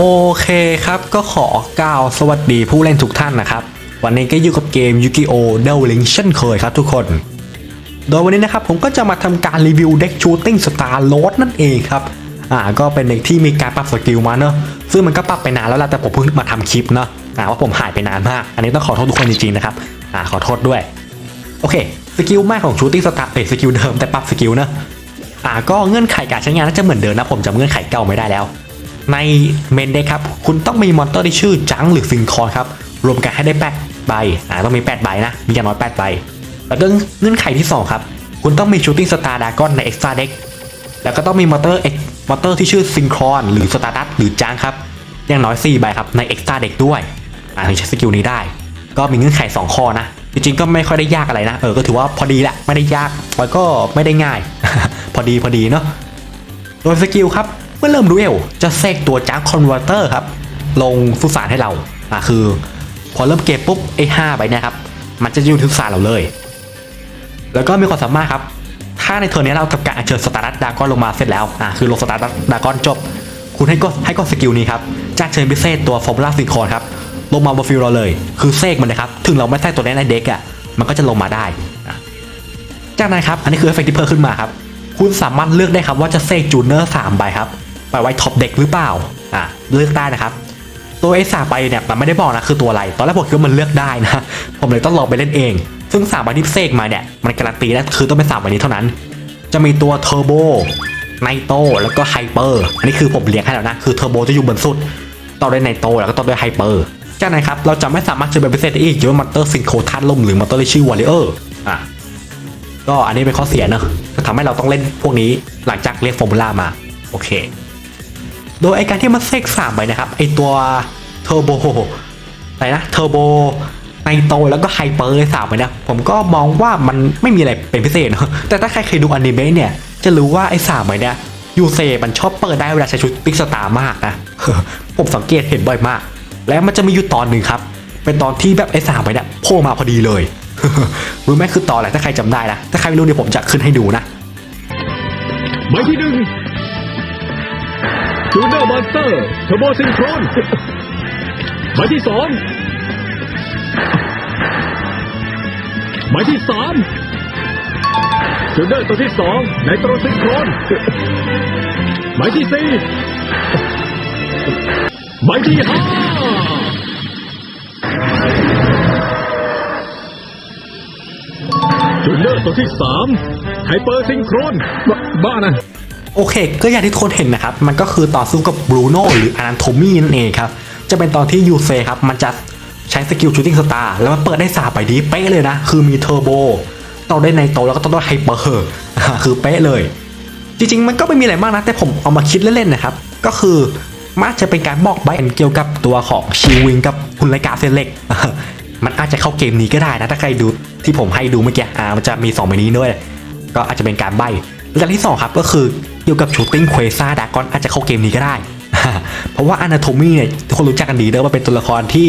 โอเคครับก็ขอกล่าวสวัสดีผู้เล่นทุกท่านนะครับ วันนี้ก็อยู่กับเกม Yu-Gi-Oh! Duel Link เช่นเคยครับทุกคน โดยวันนี้นะครับผมก็จะมาทำการรีวิวเด็ก Shooting Star Lord นั่นเองครับอ่าก็เป็นเด็กที่มีการปรับสกิลมาเนอะซึ่งมันก็ปรับไปนานแล้วล่ะแต่ผมเพิ่งมาทำคลิปเนอะอ่าว่าผมหายไปนานมาก อันนี้ต้องขอโทษทุกคนจริงๆนะครับอ่าขอโทษด้วย โอเคสกิลแม่ของ Shooting Star เอ้ยสกิลเดิมแต่ปรับสกิลเนอะอ่าก็เงื่อนไขการใช้งานน่าจะเหมือนเดิมนะผมจำเงื่อนไขเก่าไม่ได้แล้ว ในเมนเด็กครับ คุณต้องมีมอนเตอร์ที่ชื่อจังหรือซิงคอนครับ รวมกันให้ได้8ใบอ่าต้องมี 8 ใบนะ มีอย่างน้อย8ใบแล้วก็เงื่อนไขที่ 2 ครับ คุณต้องมีชูตติ้งสตาร์ดากอนในเอ็กซ์ตร้าเด็กแล้วก็ต้องมีมอนเตอร์เอ็กมอนเตอร์ที่ชื่อซิงครอนหรือสตาร์ดัตหรือจังครับ อย่างน้อย 4 ใบครับ ในเอ็กซ์ตร้าเด็กด้วยอ่าถึงใช้สกิลนี้ได้ ก็มีเงื่อนไข 2 ข้อนะ จริงๆก็ไม่ค่อยได้ยากอะไรนะ เออ ก็ถือว่าพอดีแหละ ไม่ได้ยากแล้วก็ไม่ได้ง่าย พอดีพอดีเนาะ โดยสกิลครับ เมื่อเริ่มดูเอลจะเซกตัวจังคอนเวอร์เตอร์ครับ ลงสุสานให้เราอะคือ พอเริ่มเกมปุ๊บไอ้ห้าใบนะครับ มันจะอยู่ที่สุสานเราเลย แล้วก็มีความสามารถครับ ถ้าในเทอร์นี้เราทำการอัญเชิญสตาร์ดัตดากอนลงมาเสร็จแล้วอะคือลงสตาร์ดัตดากอนจบ คุณให้ก็ให้ก็สกิลนี้ครับจ้างเชิญพิเศษตัวฟอร์มูล่าซิงคอนครับลงมาบนฟิลเราเลย คือเซกมันเลยครับ ถึงเราไม่ใส่ตัวนี้ในเด็กอะมันก็จะลงมาได้ จากนั้นครับ อันนี้คือเอฟเฟกต์ที่เพิ่มขึ้นมาครับ คุณสามารถเลือกได้ครับว่าจะเซกจูเนอร์สามใบครับ ไปไว้ท็อปเด็กหรือเปล่าอ่าเลือกได้นะครับ ตัวไอ้สามใบเนี่ยมันไม่ได้บอกนะคือตัวอะไร ตอนแรกผมคิดว่ามันเลือกได้นะผมเลยต้องลองไปเล่นเอง ซึ่งสามใบที่เซกมาเนี่ยมันการันตีนะคือต้องเป็นสามใบนี้เท่านั้น จะมีตัวเทอร์โบไนโตแล้วก็ไฮเปอร์อันนี้คือผมเรียงให้แล้วนะคือเทอร์โบจะอยู่บนสุดต่อด้วยไนโตแล้วก็ต่อด้วยไฮเปอร์จากนั้นครับเราจะไม่สามารถเจอเป็นพิเศษได้อีกเยอะมอนเตอร์ซิงโคธาตุลมหรือมอนเตอร์ที่ชื่อวอลเลเยอร์อะก็อันนี้เป็นข้อเสียเนอะก็ทำให้เราต้องเล่นพวกนี้หลังจากเรียกฟอร์มูล่ามา โอเค โดยไอการที่มันเซกสามไปนะครับไอตัวเทอร์โบอะไรนะเทอร์โบไนโตแล้วก็ไฮเปอร์สามไปนะผมก็มองว่ามันไม่มีอะไรเป็นพิเศษเนอะแต่ถ้าใครเคยดูอนิเมะเนี่ยจะรู้ว่าไอสามไปเนี่ยยูเซมันชอบเปิดได้เวลาใช้ชุดติ๊กสตาร์มากนะผมสังเกตเห็นบ่อยมาก แล้วมันจะมีอยู่ตอนหนึ่งครับ เป็นตอนที่แบบไอ้สามไปเนี่ยโผล่มาพอดีเลยรู้ไหมคือตอนอะไรถ้าใครจำได้นะ ถ้าใครไม่รู้เดี๋ยวผมจะขึ้นให้ดูนะใบที่หนึ่ง จูเนอร์มอนสเตอร์เทอร์โบซิงโครนใบที่สองใบที่สามจูเนอร์ตัวที่สองไนโตรซิงโครนใบที่สี่ใบที่ห้าจูเนอร์ตัวที่สามไฮเปอร์ซิงโครนบ้านะ โอเค ก็อย่างที่ทุกคนเห็นนะครับ มันก็คือต่อสู้กับบรูโน่หรืออนันโทมี่นั่นเองครับ จะเป็นตอนที่ยูเซครับมันจะใช้สกิลชูตติ้งสตาร์แล้วมันเปิดได้สาไปดีเป๊ะเลยนะ คือมีเทอร์โบต่อได้วยไนโตแล้วก็ต่อได้ไฮเปอร์คือเป๊ะเลย จริง ๆ มันก็ไม่มีอะไรมากนะ แต่ผมเอามาคิดเล่นๆนะครับ ก็คือมันจะเป็นการบอกใบเกี่ยวกับตัวของชิวิงกับคุณไรกาเซเล็กมันอาจจะเข้าเกมนี้ก็ได้นะ ถ้าใครดูที่ผมให้ดูเมื่อกี้อ่ามันจะมี2ใบนี้ด้วย ก็อาจจะเป็นการใบและที่2ครับก็คือ กี่ยวกับชูตติ้งเควซ่าดากอนอาจจะเข้าเกมนี้ก็ได้ เพราะว่าอนาโทมีเนี่ยทุกคนรู้จักกันดีเด้อว่าเป็นตัวละครที่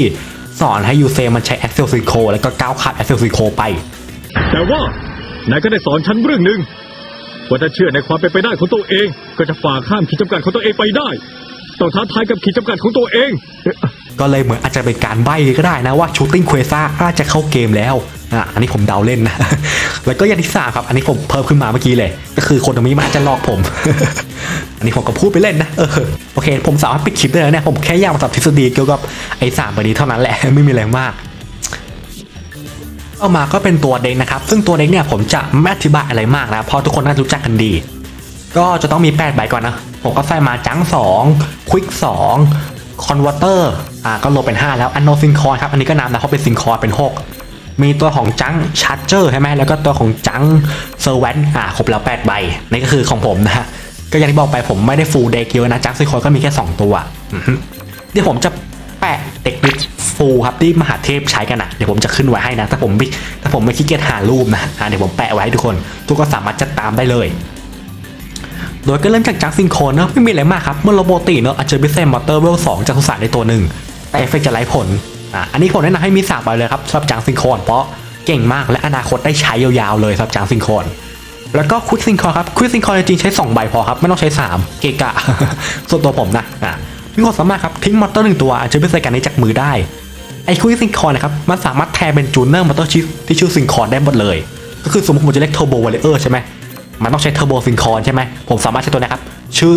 สอนให้ยูเซมันใช้แอคเซลซิโคแล้วก็ก้าวข้ามแอคเซลซิโคไป แต่ว่านายก็ได้สอนฉันเรื่องหนึ่งว่าถ้าเชื่อในความเป็นไปได้ของตัวเอง ก็จะฝ่าข้ามขีดจำกัดของตัวเองไปได้ ต้องท้าทายกับขีดจำกัดของตัวเอง ก็เลยเหมือนอาจจะเป็นการใบ้ก็ได้นะว่าชูตติ้งเควซ่าอาจจะเข้าเกมแล้วอะอันนี้ผมเดาเล่นนะ แล้วก็อย่างที่สามครับ อันนี้ผมเพิ่มขึ้นมาเมื่อกี้เลย ก็คือคนตรงนี้มันอาจจะหลอกผม อันนี้ผมก็พูดไปเล่นนะเออโอเค ผมสามารถปิดคลิปได้แล้วเนี่ย ผมแค่อยากมาตอบทฤษฎีเกี่ยวกับไอ้สามใบนี้เท่านั้นแหละ ไม่มีอะไรมากเอามาก็เป็นตัวเด็กนะครับ ซึ่งตัวเด็กเนี่ยผมจะไม่อธิบายอะไรมากนะเพราะทุกคนน่าจะรู้จักกันดี ก็จะต้องมี8ใบก่อนนะ ผมก็ใส่มาจัง2ควิก2 คอนเวอร์เตอร์อ่าก็ลบเป็น 5 แล้วอันโนซิงคอนครับ อันนี้ก็นำนะเพราะเป็นซิงคอนเป็น 6 มีตัวของจังชาร์เจอร์ใช่ไหมแล้วก็ตัวของจังเซอร์แวนอ่าครบแล้ว 8 ใบ นี่ก็คือของผมนะฮะก็อย่างที่บอกไปผมไม่ได้ฟูลเด็กเยอะนะจังซิงคอนก็มีแค่ 2 ตัวเดี๋ยวผมจะแปะเด็กดิฟูลครับที่มหาเทพใช้กันนะเดี๋ยวผมจะขึ้นไว้ให้นะ ถ้าผมถ้าผมไม่ขี้เกียจหารูปนะอ่าเดี๋ยวผมแปะไว้ให้ทุกคน ทุกคนสามารถจัดตามได้เลย โดยก็เริ่มจากจังซิงโคนเนอะไม่มีอะไรมากครับ เมื่อโรโบติเนอะอาจจะพิเศษมอเตอร์เวลสองจากสุสานในตัวหนึ่งแต่เอฟเฟกจะไร้ผลอะอันนี้ผมแนะนำให้มีสามใบเลยครับสำหรับจังซิงโคนเพราะเก่งมากและอนาคตได้ใช้ยาวๆเลยสำหรับจังซิงโคนแล้วก็ควิกซิงคอนครับควิกซิงคอนจริงใช้ 2 ใบพอครับ ไม่ต้องใช้ 3 เกกะ ส่วนตัวผมนะอะมีความสามารถครับ ทิ้งมอเตอร์หนึ่งตัวอาจจะไม่ใส่กันในจากมือได้ ไอ้คุยซิงคอนนะครับ มันสามารถแทนเป็นจูเนอร์มอเตอร์ชิที่ชื่อซิงคอนได้หมดเลย ก็คือสมมติผมจะเรียกเทอร์โบวอลเลอร์ใช่ไหม มันต้องใช้เทอร์โบซิงคอนใช่ไหมผมสามารถใช้ตัวนี้ครับ ชื่อ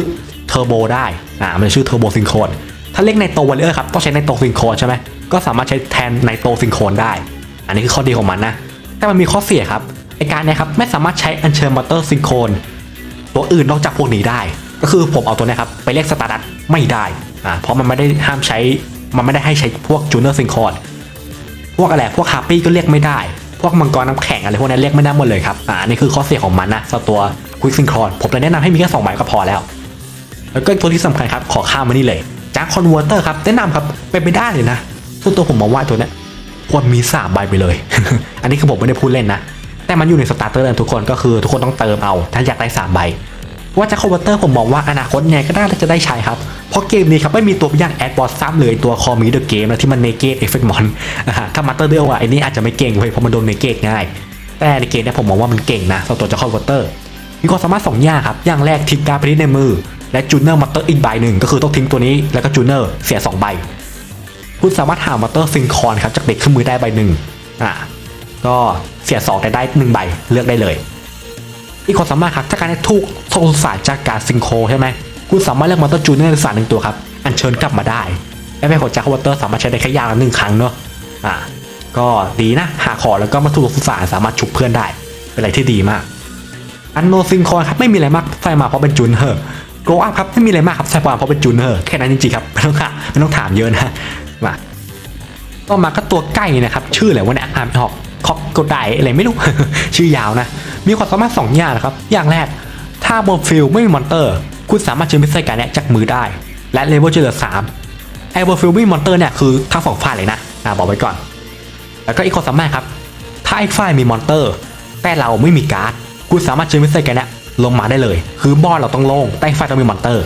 เทอร์โบได้อ่ามันชื่อเทอร์โบซิงคอนถ้าเรียกไนโตวอลเลอร์ครับต้องใช้ไนโตซิงคอนใช่ไหมก็สามารถใช้แทนไนโตซิงคอนได้ อันนี้คือข้อดีของมันนะ แต่มันมีข้อเสียครับไอการเนี้ยครับไม่สามารถใช้อัญเชิญมอเตอร์ซิงครนตัวอื่นนอกจากพวกนี้ได้ ก็คือผมเอาตัวนี้ครับไปเรียกสตาร์ดัตไม่ได้อ่าเพราะมันไม่ได้ห้ามใช้มันไม่ได้ให้ใช้พวกจูเนอร์ซิงครนพวกอะไรพวกฮาร์ปี้ก็เรียกไม่ได้ พวกมังกรน้ำแข็งอะไรพวกนั้นเรียกไม่ได้หมดเลยครับอ่านี่คือข้อเสียของมันนะสำหรับตัวควิกซิงครอนผมเลยแนะนำให้มีแค่สองใบก็พอแล้ว แล้วก็ตัวที่สำคัญครับขอข้ามมานี่เลยจากคอนเวอร์เตอร์ครับแนะนำครับเป็นไปได้เลยนะส่วนตัวผมมองว่าตัวนี้ควรมีสามใบไปเลย อันนี้คือผมไม่ได้พูดเล่นนะแต่มันอยู่ในสตาร์เตอร์ทุกคนก็คือทุกคนต้องเติมเอา ถ้าอยากได้สามใบ ว่าจะคอมเวอร์เตอร์ผมมองว่าอนาคตเนี่ยก็น่าจะได้ใช้ครับ เพราะเกมนี้ครับไม่มีตัวอย่างแอดบอสซ้ำเลยตัวคอมีเดอะเกมนะที่มันเนเกตเอฟเฟกต์มอนถ้ามาเตอร์เดียวอะไอ้นี่อาจจะไม่เก่งเว้ยเพราะมันโดนเนเกตง่าย แต่ในเกมเนี่ยผมมองว่ามันเก่งนะสำหรับตัวจะคอมเวอร์เตอร์มีความสามารถสองอย่างครับอย่างแรกทิ้งการ์ดไปที่ในมือ และจูเนอร์มาเตอร์อีกใบหนึ่งก็คือต้องทิ้งตัวนี้แล้วก็จูเนอร์เสียสองใบคุณสามารถหามอเตอร์ซิงคอนครับจากเด็กขึ้นมือได้ใบหนึ่งอ่าก็เสียสองแต่ได้หนึ่งใบเลือกได้เลย อีกความสามารถครับถ้าการได้ถูกโทรศาสตร์จากการซิงโครใช่ไหมคุณสามารถเลือกมอเตอร์จูเนอร์สารหนึ่งตัวครับ อัญเชิญกลับมาได้และเป็นของจากวอเตอร์สามารถใช้ได้แค่ยางละหนึ่งครั้งเนอะอ่าก็ดีนะ หาขอแล้วก็มาถูกสารสามารถฉุกเพื่อนได้ เป็นอะไรที่ดีมาก อันโนซิงคอนครับไม่มีอะไรมากใส่มาเพราะเป็นจูนเนอร์โกลอัพครับไม่มีอะไรมากครับใส่มาเพราะเป็นจูนเนอร์แค่นั้นจริงๆครับไม่ต้องถามไม่ต้องถามเยอะนะมาต่อมาก็ตัวใกล้นะครับ ชื่ออะไรวะเนี่ยอานไม่ออกคอกโกไดอะไรไม่รู้ ชื่อยาวนะ มีความสามารถสองอย่างนะครับ อย่างแรก ถ้าบนฟิลไม่มีมอนเตอร์ คุณสามารถเชิญมิสเตอร์การเนี่ยจากมือได้ และเลเวลจะเหลือสามไอ้บนฟิลไม่มีมอนเตอร์เนี่ยคือทั้งสองฝ่ายเลยนะอ่าบอกไว้ก่อน แล้วก็อีกความสามารถครับ ถ้าไอ้ฝ่ายมีมอนเตอร์ แต่เราไม่มีการ์ด คุณสามารถเชิญมิสเตอร์แนเนี่ยลงมาได้เลย คือบอลเราต้องโล่งแต่อีกฝ่ายต้องมีมอนเตอร์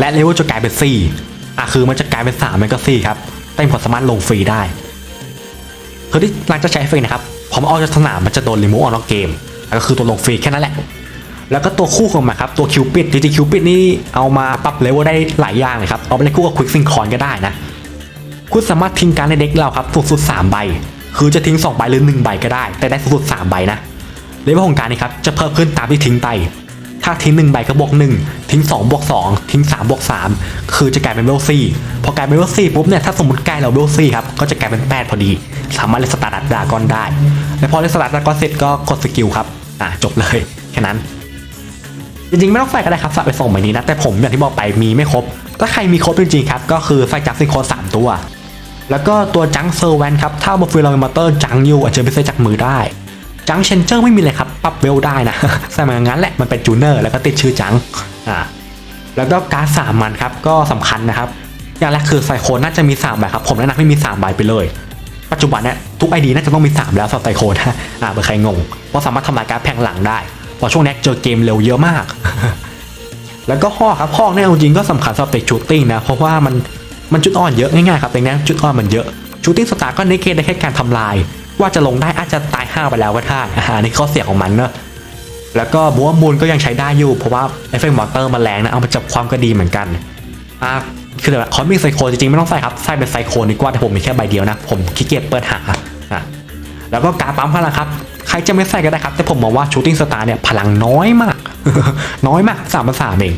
และเลเวลจะกลายเป็น4อะคือมันจะกลายเป็น3มันก็4ครับแต่ผมสามารถลงฟรีได้คือที่หลังจากใช้เฟรนะครับพอมออกจากสนามมันจะโดนรีมูฟออกนอกเกม ก็คือตัวลงฟรีแค่นั้นแหละ แล้วก็ตัวคู่ของมันครับ ตัวคิวปิดจริงๆคิวปิดนี่เอามาปรับเลเวลได้หลายอย่างเลยครับ เอาไปเล่นคู่กับควิกซิงคอนก็ได้นะ คุณสามารถทิ้งการในเด็กเราครับสูงสุด3ใบ คือจะทิ้ง 2 ใบหรือ 1 ใบก็ได้ แต่ได้สูงสุด3ใบนะ เลเวลของการนี้ครับจะเพิ่มขึ้นตามที่ทิ้งไป ถ้าทิ้ง 1 ใบก็บวก1ทิ้ง2บวก2ทิ้ง3บวก3คือจะกลายเป็นเวลซี่พอกลายเป็นเวลซี่ปุ๊บเนี่ยถ้าสมมติใกล้เราเวลซี่ครับก็จะกลายเป็น8พอดี สามารถเล่นสตาร์ดดากอนได้ และพอเล่นสตาร์ดดากอนเสร็จก็กดสกิลครับ อะจบเลยแค่นั้น จริงๆ ไม่ต้องใส่ก็ได้ครับใส่ไปส่งใบนี้นะ แต่ผมอย่างที่บอกไปมีไม่ครบถ้าใครมีครบจริงๆครับ ก็คือใส่จังซิงโครสามตัว แล้วก็ตัวจังเซอร์แวนครับ ถ้าบนฟิลเรามีมอเตอร์จังยูอาจจะไปใส่จากมือได้จังเชนเจอร์ไม่มีเลยครับปรับเวลได้นะใส่มาอย่างนั้นแหละมันเป็นจูเนอร์แล้วก็ติดชื่อจังอ่าแล้วก็การดสามมันครับก็สำคัญนะครับ อย่างแรกคือไซโคนน่าจะมี3ใบครับ ผมแนะนำให้มี3ใบไปเลย ปัจจุบันเนี่ยทุกไอดีน่าจะต้องมี 3 แล้วสำหรับไซโคนะอ่าเบอร์ใครงงเพราสามารถทำลายการแผงหลังได้เพราะช่วงนี้เจอเกมเร็วเยอะมาก แล้วก็ข้อครับข้อเนี่ยจริงก็สำคัญสำหรับเด็กชูตติ้งนะเพราะว่ามันมันจุดอ่อนเยอะง่ายๆครับแต่เนี้ยจุดอ่อนมันเยอะชูตติ้งสตาร์ก็ในเกมได้แค่การทำลาย ว่าจะลงได้อาจจะตายห้าไปแล้วก็ได้อ่านี่ข้อเสียของมันเนอะแล้วก็บัวมูลก็ยังใช้ได้อยู่เพราะว่าเอฟเฟกต์มอเตอร์มันแรงนะเอามาจับความก็ดีเหมือนกันอ่า คือแบบคอมมิ่งไซโคจริงๆ ไม่ต้องใส่ครับใส่เป็นไซโคดีกว่าแต่ผมมีแค่ใบเดียวนะ ผมขี้เกียจเปิดหาอะแล้วก็การปั๊มพลังครับ ใครจะไม่ใส่ก็ได้ครับ แต่ผมมองว่าชูตติ้งสตาร์เนี่ยพลังน้อยมาก น้อยมากสามภาษาเอง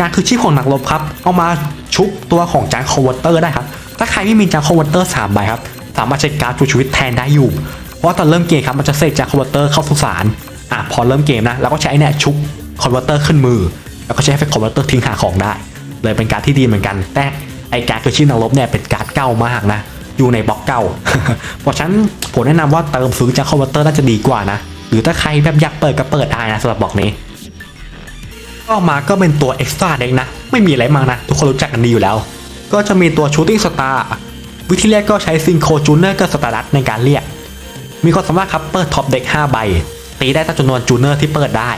การคือชีพของนักรบครับ เอามาชุบตัวของจานคอมเวอร์เตอร์ได้ครับ ถ้าใครไม่มีจานคอมเวอร์เตอร์สามใบครับ สามารถใช้การชูชีวิตแทนได้อยู่ เพราะตอนเริ่มเกมครับมันจะเสกจานคอมเวอร์เตอร์เข้าสุสานอะพอเริ่มเกมนะเราก็ใช้ไอ้เนี่ยชุบคอนเวอร์เตอร์ขึ้นมือ แล้วก็ใช้เอฟเฟกต์คอวเตอร์ทิ้งหาของได้ เลยเป็นการดที่ดีเหมือนกัน แต่ไอการดคือชีพนักรบเนี่ยเป็นการ์ดเก่ามากนะ อยู่ในบล็อกเก่าเพราะฉะนั้นผมแนะนำว่าเติมซื้อจากคอมพิวเตอร์น่าจะดีกว่านะ หรือถ้าใครแบบอยากเปิดก็เปิดได้นะสำหรับบล็อกนี้ก็มาก็เป็นตัว Extra Deck นะ ไม่มีอะไรมากนะ ทุกคนรู้จักกันดีอยู่แล้ว ก็จะมีตัว Shooting Star วิธีแรกก็ใช้ซิงโคจูเนอร์กับสตาร์ดัตในการเรียก มีความสามารถครับเปิดท็อปเด็ก5ใบ ตีได้ตามจำนวนจูเนอร์ที่เปิดได้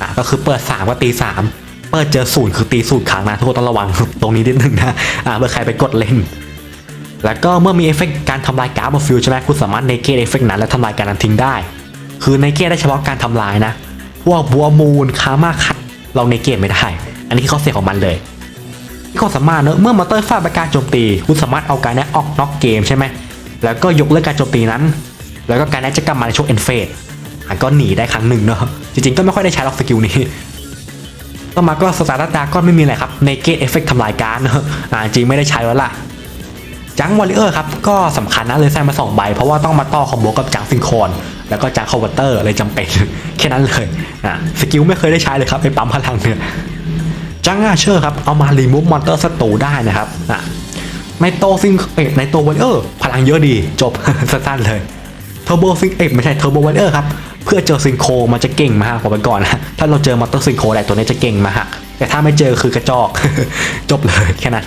อะก็คือเปิด 3 ก็ตี 3 เปิดเจอศูนย์คือตีศูนย์ครั้งนะทุกคนต้องระวังตรงนี้นิดนึงนะอ่าเมื่อใครไปกดเล่น แล้วก็เมื่อมีเอฟเฟกต์การทำลายการ์ดบนฟิลใช่ไหมคุณสามารถเนเกตเอฟเฟกต์นั้นและทำลายการนั้นทิ้งได้ คือเนเกตได้เฉพาะการทำลายนะพวกบัวมูลคามาคัดเราเนเกตไม่ได้ อันนี้คือข้อเสียของมันเลยมีความสามารถเนอะเมื่อมอเตอร์ฟาดไปการโจมตี คุณสามารถเอาการเนี้ออกนอกเกมใช่ไหมแล้วก็ยกเลิกการโจมตีนั้น แล้วก็การเนี้จะกลับมาในช่วงเอ็นเฟสอะก็หนีได้ครั้งหนึ่งเนอะจริงๆก็ไม่ค่อยได้ใช้หรอกสกิลนี้ ต่อมาก็สตาร์ดดาก็ไม่มีอะไรครับในเกตเอฟเฟกทำลายการดเนอะอ่าจริงไม่ได้ใช้แล้วล่ะจังวอลเลอร์ครับก็สำคัญนะเลยใส่มาสองใบเพราะว่าต้องมาต่อคอมโบกับจังซิงครนแล้วก็จังคอมเวอร์เตอร์เลยจำเป็นแค่นั้นเลยอะสกิลไม่เคยได้ใช้เลยครับไอ้ปั๊มพลังเนี่ยจังอาเชอร์ครับเอามารีมูฟมอนเตอร์ศัตรูได้นะครับอะในโตซิงเอ็ในตัววอลเลอร์พลังเยอะดีจบสั้นๆเลยเทอร์โบซิงเอ็ไม่ใช่เทอร์โบวอลเลอร์ครับ เพื่อเจอซิงโครมันจะเก่งมากผมไปก่อนนะถ้าเราเจอมอนเตอร์ซิงโครอะไรตัวนี้จะเก่งมากแต่ถ้าไม่เจอคือกระจอกจบเลยแค่นั้น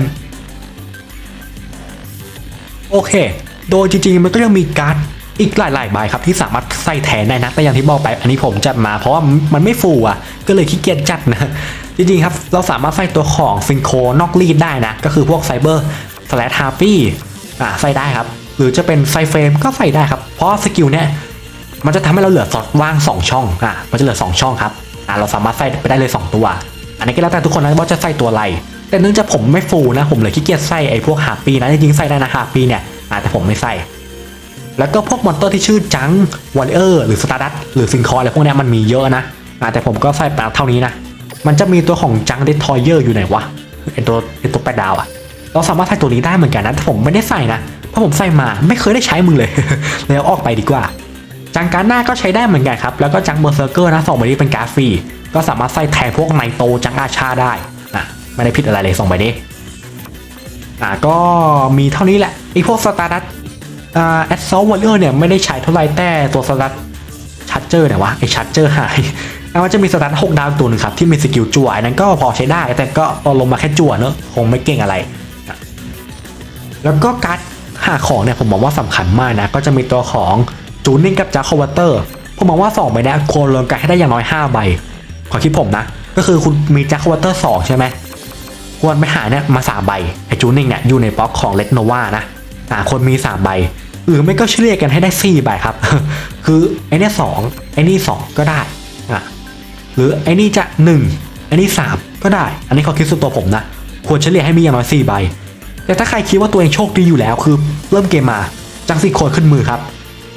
โอเค โดยจริงๆมันก็ยังมีการ์ดอีกหลายๆใบครับที่สามารถใส่แทนได้นะ แต่อย่างที่บอกไปอันนี้ผมจัดมาเพราะว่ามันไม่ฟูอะ ก็เลยขี้เกียจจัดนะ จริงๆครับ เราสามารถใส่ตัวของซิงโครนอกรีดได้นะ ก็คือพวกไซเบอร์สแลชฮาร์ปี้อ่าใส่ได้ครับ หรือจะเป็นไซเฟรมก็ใส่ได้ครับ เพราะสกิลเนี่ย มันจะทำให้เราเหลือสอดว่าง 2 ช่องอ่ามันจะเหลือ 2 ช่องครับอ่าเราสามารถใส่ไปได้เลย 2 ตัว อันนี้ก็แล้วแต่ทุกคนนะว่าจะใส่ตัวอะไร แต่เนื่องจากผมไม่ฟูนะ ผมเลยขี้เกียจใส่ไอ้พวกฮาปีนะจริงๆใส่ได้นะฮาปีเนี่ยอ่าแต่ผมไม่ใส่ แล้วก็พวกมอนเตอร์ที่ชื่อจังวอลเลอร์หรือสตาร์ดัตหรือซิงคอร์อะไรพวกนี้มันมีเยอะนะอ่าแต่ผมก็ใส่ไปเท่านี้นะมันจะมีตัวของจังเดททอยเยอร์อยู่ไหนวะไอตัวไอตัวแปดดาวอะเราสามารถใส่ตัวนี้ได้เหมือนกันนะแต่ผมไม่ได้ใส่นะเพราะผมใส่มาไม่เคยได้ใช้มึงเลยเลยเอาออกไปดีกว่า จังการหน้าก็ใช้ได้เหมือนกันครับ แล้วก็จังเบอร์เซอร์เกอร์นะสองใบนี้เป็นการ์ฟรีก็สามารถใส่แทนพวกไนโตจังอาชาได้นะไม่ได้ผิดอะไรเลยสองใบนี้อ่าก็มีเท่านี้แหละไอพวกสตาร์ดัตอ่าแอดซอลวอลเลอร์เนี่ยไม่ได้ใช้เท่าไรแต่ตัวสตาร์ดัตชัดเจอร์เนี่ยวะไอชัดเจอร์หายอะมันจะมีสตาร์ทหกดาวตัวหนึ่งครับที่มีสกิลจั่วอันนั้นก็พอใช้ได้ แต่ก็เอาลงมาแค่จั่วเนอะคงไม่เก่งอะไร แล้วก็การ์ดหาของเนี่ยผมมองว่าสำคัญมากนะ ก็จะมีตัวของ จูนิ่งกับจาร์คอวเตอร์ผมมองว่า2ใบนี้ควรรวมกันให้ได้อย่างน้อย 5 ใบขอคิดผมนะ ก็คือคุณมีจาร์คอวเตอร์สองใช่ไหมควรไปหาเนี่ยมาสามใบไอจูนิ่งเนี่ยอยู่ในบล็อกของเล็กโนวานะอ่าคนมีสามใบหรือไม่ก็เฉลี่ยกันให้ได้สี่ใบครับ คือไอเนี่ยสองไอนี่สองก็ได้อะหรือไอนี่จะหนึ่งไอนี่สามก็ได้ อันนี้เขาคิดส่วนตัวผมนะ ควรเฉลี่ยให้มีอย่างน้อยสี่ใบแต่ถ้าใครคิดว่าตัวเองโชคดีอยู่แล้วคือ เริ่มเกมมาจังสี่คนขึ้นมือครับ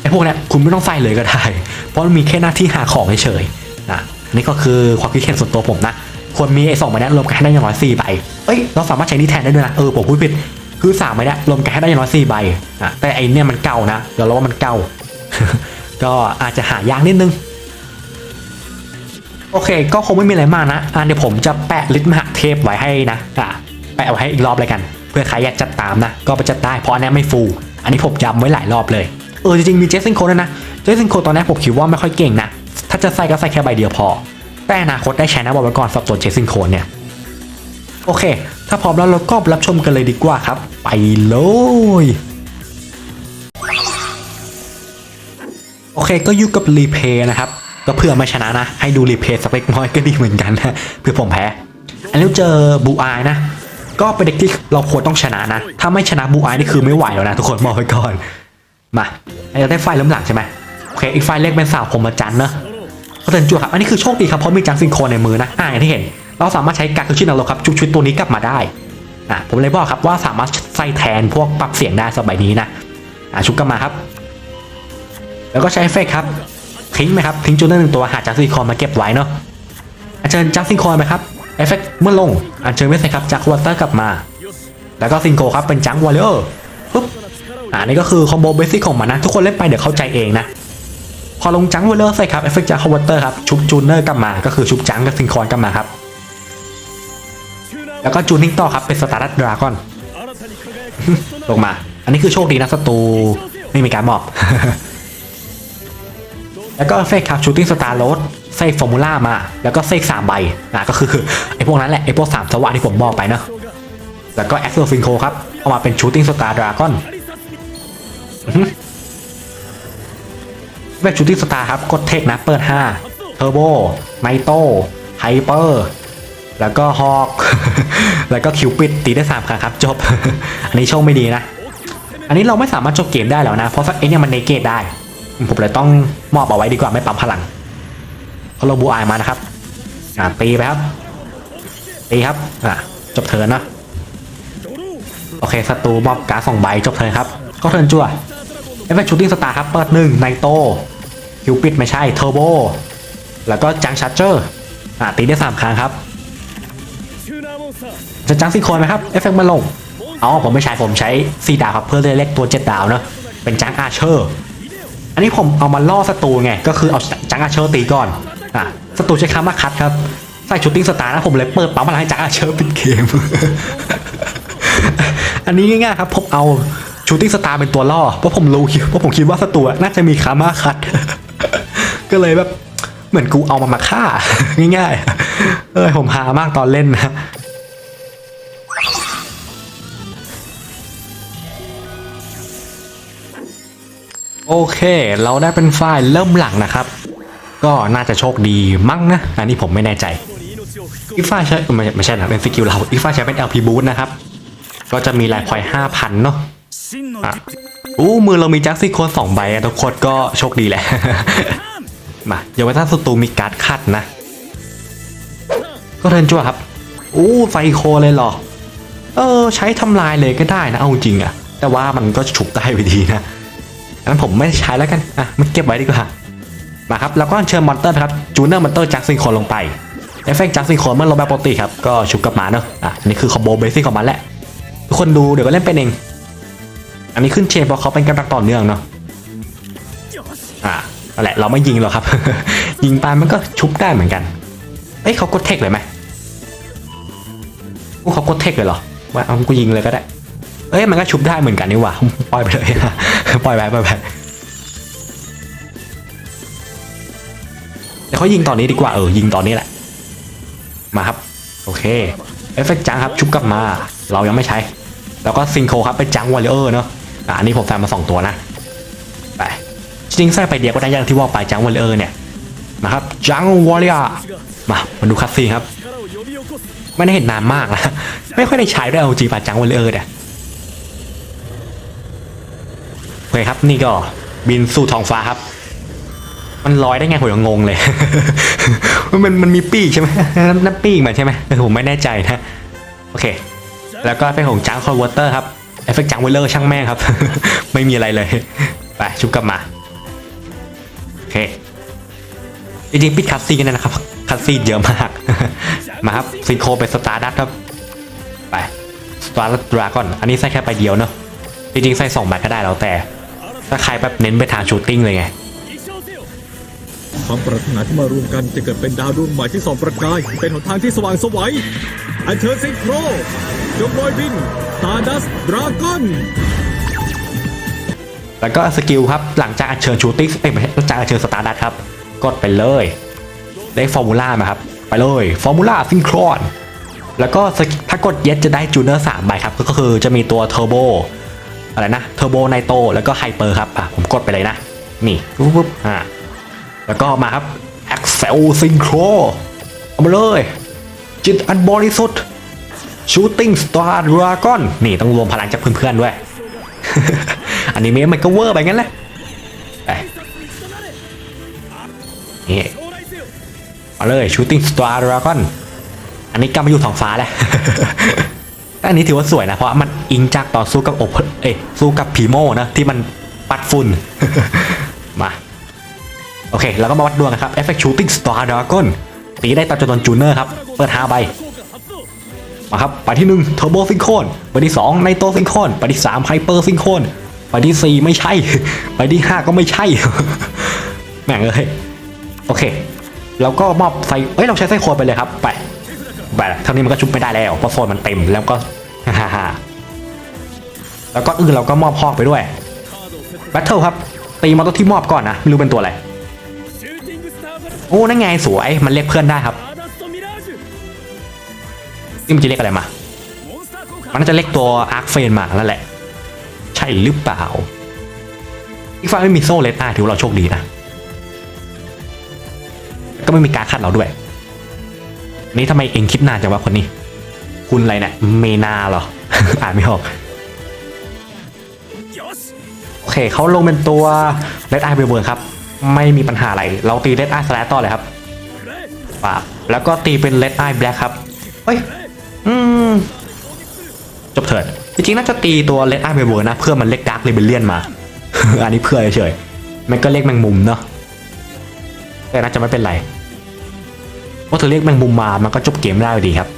อพวกเนี้ยคุณไม่ต้องใส่เลยก็ได้ เพราะมันมีแค่หน้าที่หาของเฉยๆนะอันนี้ก็คือความคิดเห็นส่วนตัวผมนะควรมีไอ้สองใบเนี้ยรวมกันให้ได้อย่างน้อยสี่ใบเอ้ยเราสามารถใช้นี่แทนได้ด้วยนะเออผมพูดผิดคือสามใบเนี้ยรวมกันให้ได้อย่างน้อยสี่ใบอะแต่ไอ้เนี่ยมันเก่านะเดี๋ยวเราว่ามันเก่า ก็อาจจะหายากนิดนึงโอเค ก็คงไม่มีอะไรมากนะอะเดี๋ยวผมจะแปะลิสต์มหาเทพไว้ให้นะอะแปะไว้ให้อีกรอบเลยกัน เพื่อใครอยากจัดตามนะ ก็ไปจัดได้เพราะอันเนี้ยไม่ฟู อันนี้ผมย้ำไว้หลายรอบเลย ออจริงๆมีเจสซินโคด้วยนะ เจสซินโคตอนนี้ผมคิดว่าไม่ค่อยเก่งนะ ถ้าจะใส่ก็ใส่แค่ใบเดียวพอ แต่อนาคตได้ใช้นะบอกไว้ก่อนสับตัวเจสซินโคนเนี่ย โอเค ถ้าพร้อมแล้วเราก็รับชมกันเลยดีกว่าครับ ไปเลยโอเคก็อยู่กับรีเพย์นะครับ ก็เพื่อไม่ชนะนะ ให้ดูรีเพย์สักเล็กน้อยก็ดีเหมือนกันนะเพื่อผมแพ้ อันนี้เจอบูอายนะ ก็เป็นเด็กที่เราควรต้องชนะนะ ถ้าไม่ชนะบูอายนี่คือไม่ไหวแล้วนะทุกคนบอกไว้ก่อน มาเราจะได้ไฟเริ่มหลังใช่ไหมโอเคอีกไฟเล็กเป็นสาวผมมาจันทร์เนอะเขาเดินจั่วครับอันนี้คือโชคดีครับเพราะมีจังซิงโครในมือนะอ่าอย่างที่เห็น เราสามารถใช้การ์ดชื่อนรกครับชุบชุดตัวนี้กลับมาได้อะผมเลยบอกครับว่าสามารถใส่แทนพวกปรับเสียงได้สมัยนี้นะอ่าชุบกลับมาครับ แล้วก็ใช้เอฟเฟกต์ครับทิ้งไหมครับทิ้งจูเนอร์หนึ่งตัวหาจังซิงโครมาเก็บไว้เนาะอัญเชิญจังซิงโครไหมครับเอฟเฟกต์เมื่อลงอัญเชิญไม่ใช่ครับจากวอเตอร์กลับมา แล้วก็ซิงโครครับเป็นจังวอลเลอร์ปุ๊บ อ่านี่ก็คือคอมโบเบสิกของมันนะ ทุกคนเล่นไปเดี๋ยวเข้าใจเองนะ พอลงจังเวลเลอร์ใส่ครับเอฟเฟกต์จากคอมเวอเตอร์ครับชุบจูเนอร์กลับมาก็คือชุบจังกับซิงคอนกลับมาครับแล้วก็จูนิ่งต่อครับเป็นสตาร์ดัตดราก้อนลงมา อันนี้คือโชคดีนะศัตรูไม่มีการมอบ แล้วก็เอฟเฟกต์ครับชูติ้งสตาร์โรดเซกฟอร์มูล่ามา แล้วก็เซกสามใบอะก็คือไอ้พวกนั้นแหละไอ้พวกสามสว่างที่ผมบอกไปเนอะแล้วก็แอคเซอร์ฟิงโคครับเอามาเป็นชูติ้งสตาร์ดราก้อน เวทชูติ้สตาร์ครับ กดเทคนะ เปิด5เทอร์โบไนโตไฮเปอร์แล้วก็ฮอก แล้วก็คิวปิดตีได้3ครั้งครับ จบ อันนี้โชคไม่ดีนะ อันนี้เราไม่สามารถจบเกมได้แล้วนะ เพราะไอ้เนี่ยมันเนเกตได้ ผมเลยต้องมอบเอาไว้ดีกว่าไม่ปั๊มพลังเขาลงบูอายมานะครับ อ่าตีไปครับ ตีครับ อ่าจบเทิร์นนะ โอเคศัตรูมอบการ์ดสองใบจบเทิร์นครับ ก็เทิร์นจั่ว เอฟเฟกชูติ้งสตาร์ครับ เปิดหนึ่งไนโตคิวปิดไม่ใช่เทอร์โบแล้วก็จังชาร์เจอร์อ่าตีได้สามครั้งครับ จะจังซี่โคนไหมครับ เอฟเฟกต์มาลงอ๋อผมไม่ใช้ผมใช้สี่ดาวครับเพื่อเล็กตัวเจ็ดดาวเนอะเป็นจังอาเชอร์ อันนี้ผมเอามาล่อศัตรูไง ก็คือเอาจังอาเชอร์ตีก่อนอะศัตรูใช้คำว่าคัดครับใส่ชูตติ้งสตาร์นะผมเลยเปิดปั๊มอะไรให้จังอาเชอร์ปิดเกมอันนี้ง่ายๆครับผมเอา ชูติ้งสตาร์เป็นตัวล่อเพราะผมรู้เพราะผมคิดว่าศัตรูน่าจะมีคามาคัด ก็เลยแบบเหมือนกูเอามามาฆ่า ง่ายๆ เออผมหามากตอนเล่นนะโอเค เราได้เป็นฝ่ายเริ่มหลังนะครับ ก็น่าจะโชคดีมั้งนะ อันนี้ผมไม่แน่ใจอีกฝ่ายใช้ไม่ไม่ใช่นะเป็นสกิลเราอีกฝ่ายใช้เป็น LP Boost นะครับ ก็จะมีลายพอยห้าพันเนาะ อะอู้มือเรามีจักซี่โคนสองใบอะทุกคนก็โชคดีแหละ มาอย่าไว้ถ้าศัตรูมีการ์ดคัดนะ ก็เทิร์นจั่วครับ อู้ไฟโคเลยเหรอ เออ ใช้ทำลายเลยก็ได้นะ เอาจริงอะแต่ว่ามันก็ฉุกได้วิธีนะงั้นผมไม่ใช้แล้วกัน อะ มันเก็บไว้ดีกว่า มาครับ แล้วก็เชิญมอนเตอร์นะครับ จูเนอร์มอนเตอร์จักซิงโคนลงไป เอฟเฟกต์จักซิงโคนเมื่อลงแบบปกติครับ ก็ชุบกลับมาเนอะอะ อันนี้คือคอมโบเบสิกของมันแหละ ทุกคนดูเดี๋ยวก็เล่นเป็นเอง อันนี้ขึ้นเชนเพราะเขาเป็นกำลังต่อเนื่องเนาะอ่านั่นแหละเราไม่ยิงหรอกครับ ยิงไปมันก็ชุบได้เหมือนกันเอ้ยเขากดเทคเลยไหมพวกเขากดเทคเลยเหรอว่าเอากูยิงเลยก็ได้ เอ้ยมันก็ชุบได้เหมือนกันนี่หว่าปล่อยไปเลยปล่อยไปปล่อยไปเดี๋ยวเขายิงตอนนี้ดีกว่าเออยิงตอนนี้แหละ มาครับ โอเคเอฟเฟกต์จังครับชุบกลับมา เรายังไม่ใช้ แล้วก็ซิงโคครับเป็นจังวอลเลอร์เนาะ อันนี้ผมแฟนมาสองตัวนะไปจริงๆใส่ไปเดียวก็ได้อย่างที่ว่าไปจังวอลเลอร์เนี่ยนะครับจังวอลเลอร์มามาดูคัสซีครับไม่ได้เห็นนานมากนะไม่ค่อยได้ใช้ด้วยเอาจริงป่ะจังวอลเลอร์เนี่ยโอเคครับนี่ก็บินสู่ท้องฟ้าครับ มันลอยได้ไงผมยังงงเลยมันมันมีปีกใช่ไหมนั่นปีกมันใช่ไหมผมไม่แน่ใจนะโอเค แล้วก็เป็นของจังคอนเวอร์เตอร์ครับ เอฟเฟกต์จังวลเลอร์ช่างแม่งครับ ไม่มีอะไรเลย ไป ชุบกลับมา โอเค จริงๆปิดคัสซีกันนะครับ คัสซีเยอะมาก มาครับซิโคเป็นสตาร์ดัตครับ ไปสตาร์ดัตดราก้อน อันนี้ใส่แค่ใบเดียวเนาะจริงๆใส่สองใบก็ได้แล้วแต่ ถ้าใครแบบเน้นไปทางชูตติ้งเลยไง ความปรารถนาที่มารวมกันจะเกิดเป็นดาวดวงใหม่ที่ส่องประกาย เป็นหนทางที่สว่างสวัยอันเชิญซิงโครจงลอยบินตาดัสดราก้อนแล้วก็สกิลครับ หลังจากอัญเชิญชูติ้งเอ้ยไม่ใช่หลังจากอัญเชิญสตาร์ดัตครับ กดไปเลย ได้ฟอร์มูล่ามาครับ ไปเลยฟอร์มูล่าซิงโครนแล้วก็สกิถ้ากดเย็ดจะได้จูเนอร์สามใบครับ ก็คือจะมีตัวเทอร์โบอะไรนะเทอร์โบไนโตแล้วก็ไฮเปอร์ครับอะผมกดไปเลยนะ นี่ปุ๊บอ่า แล้วก็มาครับ Excel Synchro เอามาเลย จิตอันบริสุทธิ์ Shooting Star Dragon นี่ต้องรวมพลังจากเพื่อนๆด้วย อันนี้มันก็เวอร์ไปงั้นแหละไปนี่มาเลย Shooting Star Dragon อันนี้กำมาอยู่ท้องฟ้าแล้วแต่อันนี้ถือว่าสวยนะ เพราะมันอิงจากต่อสู้กับอเพเอ้สู้กับพีโมนะที่มันปัดฝุ่น โอเคแล้วก็มาวัดดวงกันครับ Effect Shooting Star Dragon ตีได้ตามจำนวนจูเนอร์ครับ เปิด5ใบ มาครับ ไปที่1 Turbo Synchron ไปที่2 Nitro Synchron ไปที่3 Hyper Synchron ไปที่ 4 ไม่ใช่ ไปที่ 5 ก็ไม่ใช่ แม่งเลยโอเค แล้วก็มอบไฟเอ้ย เราใช้ไซโคนไปเลยครับ ไปไปเท่านี้มันก็ชุบไม่ได้แล้วเพราะโฟนมันเต็มแล้วก็ฮ่าฮ่าแล้วก็อื่นเราก็มอบพอกไปด้วยแบทเทิลครับตีมอนตัวที่มอบก่อนนะไม่รู้เป็นตัวอะไร โอ้นั่นไงสวยมันเรียกเพื่อนได้ครับนี่มันจะเรียกอะไรมา มันน่าจะเรียกตัวอาร์คเฟนมาแล้วแหละ ใช่หรือเปล่าอีกฝ่ายไม่มีโซ่เลต้าถือว่าเราโชคดีนะ ก็ไม่มีการดขัดเราด้วย นี่ทำไมเองคิดนานจังวะคนนี้ คุณอะไรเนี่ยเมนาเหรอ อ่านไม่ออก โอเคเขาลงเป็นตัวเลดไอเบอร์ครับ ไม่มีปัญหาอะไร เราตีเลดไอสแลตต่อเลยครับปาบแล้วก็ตีเป็นเลดไอแบล็คครับเฮ้ยอืมจบเถิดจริงๆน่าจะตีตัวเลดไอเบเวอร์นะ เพื่อมันเล็กดาร์กเรเบเลียนมา อันนี้เพื่อเฉยๆมันก็เรียกแมงมุมเนาะแต่น่าจะไม่เป็นไรเพราะเธอเรียกแมงมุมมา มันก็จบเกมได้ดีครับ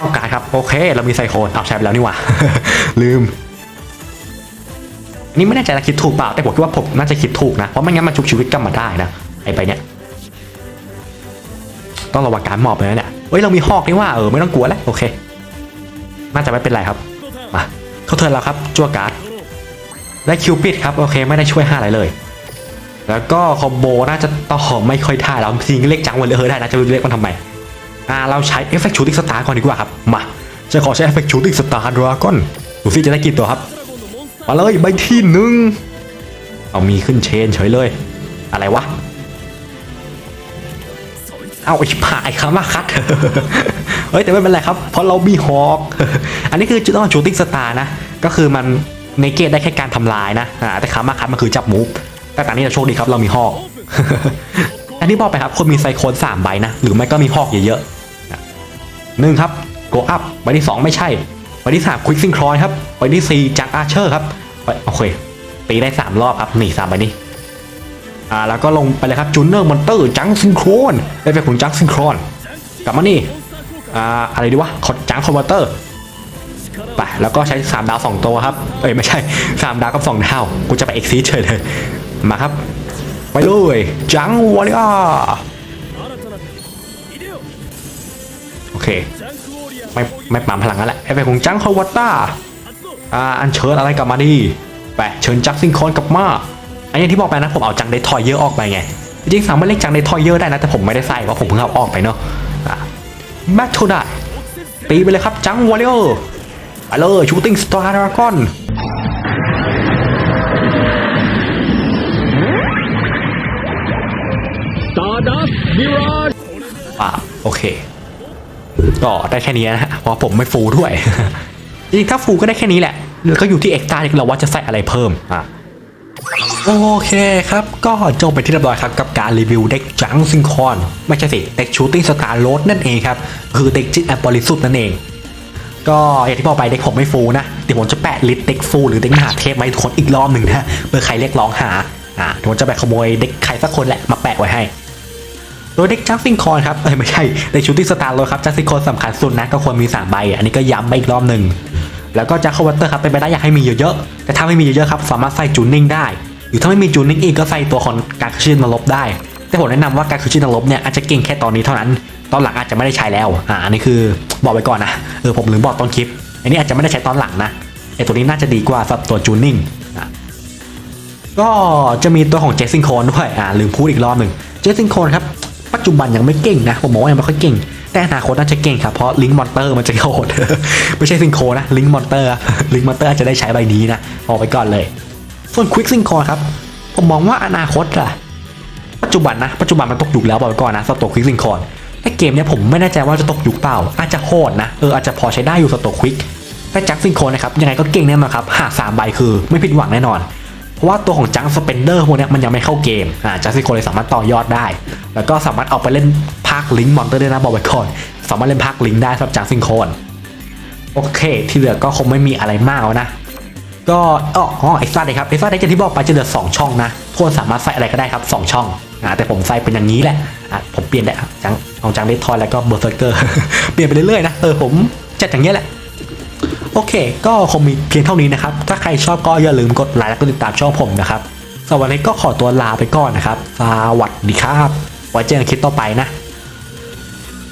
โอกาสครับ โอเค เรามีไซโคนเอาใช้ไปแล้วนี่หว่า ลืม นนี้ไม่แน่ใจนะคิดถูกเปล่าแต่ผมคิดว่าผมน่าจะคิดถูกนะเพราะไม่งั้นมันชุบชีวิตกลับมาได้นะไอ้ไปเนี่ยต้องระวังการหมอบเลยนะเนี่ยเฮ้ยเรามีหอกนี่ว่าเออไม่ต้องกลัวแล้วโอเค น่าจะไม่เป็นไรครับมาเขาเทิร์นแล้วครับจั่วการ์ดและคิวปิดครับโอเคไม่ได้ช่วยห้าอะไรเลย แล้วก็คอมโบน่าจะต่อไม่ค่อยท่าแล้วจริงเรียกจังวันเลยเฮ้ยได้นะจะเรียกมันทำไมอ่าเราใช้เอฟเฟกต์ชูติกสตาร์ก่อนดีกว่าครับมาจะขอใช้เอฟเฟกต์ชูติกสตาร์ดราก้อนดูสิจะได้กี่ตัวครับ มาเลยใบที่หนึ่งเอามีขึ้นเชนเฉยเลย อะไรวะ เอาไอ้ผายคำว่าคัดเฮ้ยแต่ไม่เป็นไรครับ เพราะเรามีฮอก อันนี้คือจุดต้องชูติกสตาร์นะ ก็คือมันในเกตได้แค่การทำลายนะแต่คำว่าคัดมันคือจับมูฟแต่ตอนนี้เราโชคดีครับเรามีฮอกอันที่บอกไปครับคนมีไซโคนสามใบนะ หรือไม่ก็มีฮอกเยอะๆหนึ่งครับโกอัพใบที่สองไม่ใช่ ใบที่สามควิกซิงครอยครับใบที่สี่จักอาเชอร์ครับไปโอเคตีได้สามรอบครับหนีสามใบนี้อ่าแล้วก็ลงไปเลยครับจูเนอร์มอนเตอร์จังซิงโครนได้เป็นของจังซิงโครนกลับมานี่อ่าอะไรดีวะขอจังคอมมอนเตอร์ไปแล้วก็ใช้3ดาว2ตัวครับเอ้ยไม่ใช่3ดาวกับ2ดาวกูจะไปเอ็กซีเฉยเลยมาครับ ไปเลยจังวอริอาโอเค ไม่ไม่ปั๊มพลังแล้วแหละไอเป็นของจังคอวัตตาอ่าอันเชิญอะไรกลับมาดีไปเชิญจังซิงคอนกลับมาอันนี้ที่บอกไปนะผมเอาจังเดททอยเยอร์ออกไปไงจริงๆสามารถเรียกจังเดททอยเยอร์ได้นะแต่ผมไม่ได้ใส่เพราะผมเพิ่งเอาออกไปเนาะแมทโทได้ตีไปเลยครับจังวอลเลอร์ไปเลยชูติงสตาร์ดราก้อนตาดัสมิราชอ่าโอเค ก็ได้แค่นี้นะฮะเพราะผมไม่ฟูด้วยจริงๆถ้าฟูก็ได้แค่นี้แหละแล้วก็อยู่ที่เอ็กซ์ตร้าที่เราว่าจะใส่อะไรเพิ่มอะโอเคครับ ก็จบไปที่เรียบร้อยครับกับการรีวิวเด็กจังซิงคอนไม่ใช่สิเด็กชูติ้งสตาร์โรดนั่นเองครับ คือเด็กจิตแอปบริสุทธิ์นั่นเอง ก็อย่างที่บอกไปเด็กผมไม่ฟูนะ เดี๋ยวผมจะแปะลิสต์เด็กฟูหรือเด็กมหาเทพมาให้ทุกคนอีกรอบหนึ่งนะเพื่อใครเรียกร้องหาอ่าเดี๋ยวผมจะไปขโมยเด็กใครสักคนแหละมาแปะไว้ให้ โดยเด็กจังซิงคอนครับเอ้ยไม่ใช่เด็กชูติ้งสตาร์โรดครับจังซิงคอนสำคัญสุดนะก็ควรมี3ใบ อันนี้ก็ย้ำไปอีกรอบหนึ่งแล้วก็จักรวัตเตอร์ครับเป็นไปได้อยากให้มีเยอะๆแต่ถ้าไม่มีเยอะๆครับสามารถใส่จูนนิ่งได้ หรือถ้าไม่มีจูนนิ่งอีกก็ใส่ตัวของการคืชื่อนรบได้ แต่ผมแนะนำว่าการคืชื่อนรบเนี่ยอาจจะเก่งแค่ตอนนี้เท่านั้น ตอนหลังอาจจะไม่ได้ใช้แล้วอ่าอันนี้คือบอกไว้ก่อนนะเออผมลืมบอกตอนคลิป อันนี้อาจจะไม่ได้ใช้ตอนหลังนะไอตัวนี้น่าจะดีกว่าสำหรับตัวจูนนิ่งอะก็จะมีตัวของเจสซิงโคนด้วยอ่าลืมพูดอีกรอบหนึ่งเจสซิงโคนครับ ปัจจุบันยังไม่เก่งนะ ผมมองว่ายังไม่ค่อยเก่ง แต่อนาคตน่าจะเก่งครับ เพราะลิงก์มอนเตอร์มันจะโหดไม่ใช่ซิงโคนะลิงก์มอนเตอร์ลิงก์มอนเตอร์จะได้ใช้ใบนี้นะบอกไปก่อนเลย ส่วนควิกซิงโคนครับ ผมมองว่าอนาคตอะปัจจุบันนะ ปัจจุบันมันตกยุคแล้วบอกไปก่อนนะสตอกควิกซิงโคนแต่เกมเนี้ยผมไม่แน่ใจว่าจะตกยุคเปล่า อาจจะโหดนะเอออาจจะพอใช้ได้อยู่สตอกควิกแต่จักซิงโคนนะครับยังไงก็เก่งแน่นอนครับหากสามใบคือไม่ผิดหวังแน่นอน เพราะว่าตัวของจังสเปนเดอร์พวกนี้มันยังไม่เข้าเกมอ่าจังซิโกเลยสามารถต่อยอดได้ แล้วก็สามารถเอาไปเล่นภาคลิงก์มอนเตอร์ได้นะบอกไว้ก่อนสามารถเล่นภาคลิงก์ได้สำหรับจังซิงโคนโอเค ที่เหลือก็คงไม่มีอะไรมากแล้วนะ ก็อ๋ออ๋อเอ็กซ์ตร้าเด็กครับเอ็กซ์ตร้าเด็กที่บอกไปจะเหลือ 2 ช่องนะทุกคนสามารถใส่อะไรก็ได้ครับ 2 ช่องอ่าแต่ผมใส่เป็นอย่างนี้แหละอะผมเปลี่ยนได้ครับจังเอาจังเลททอยแล้วก็เบอร์เซอร์เกอร์เปลี่ยนไปเรื่อยๆนะเออผมจัดอย่างนี้ยแหละ โอเค ก็คงมีเพียงเท่านี้นะครับ ถ้าใครชอบก็อย่าลืมกดไลค์และกดติดตามช่องผมนะครับสำหรับวันนี้ก็ขอตัวลาไปก่อนนะครับ สวัสดีครับ ไว้เจอกันคลิปต่อไปนะ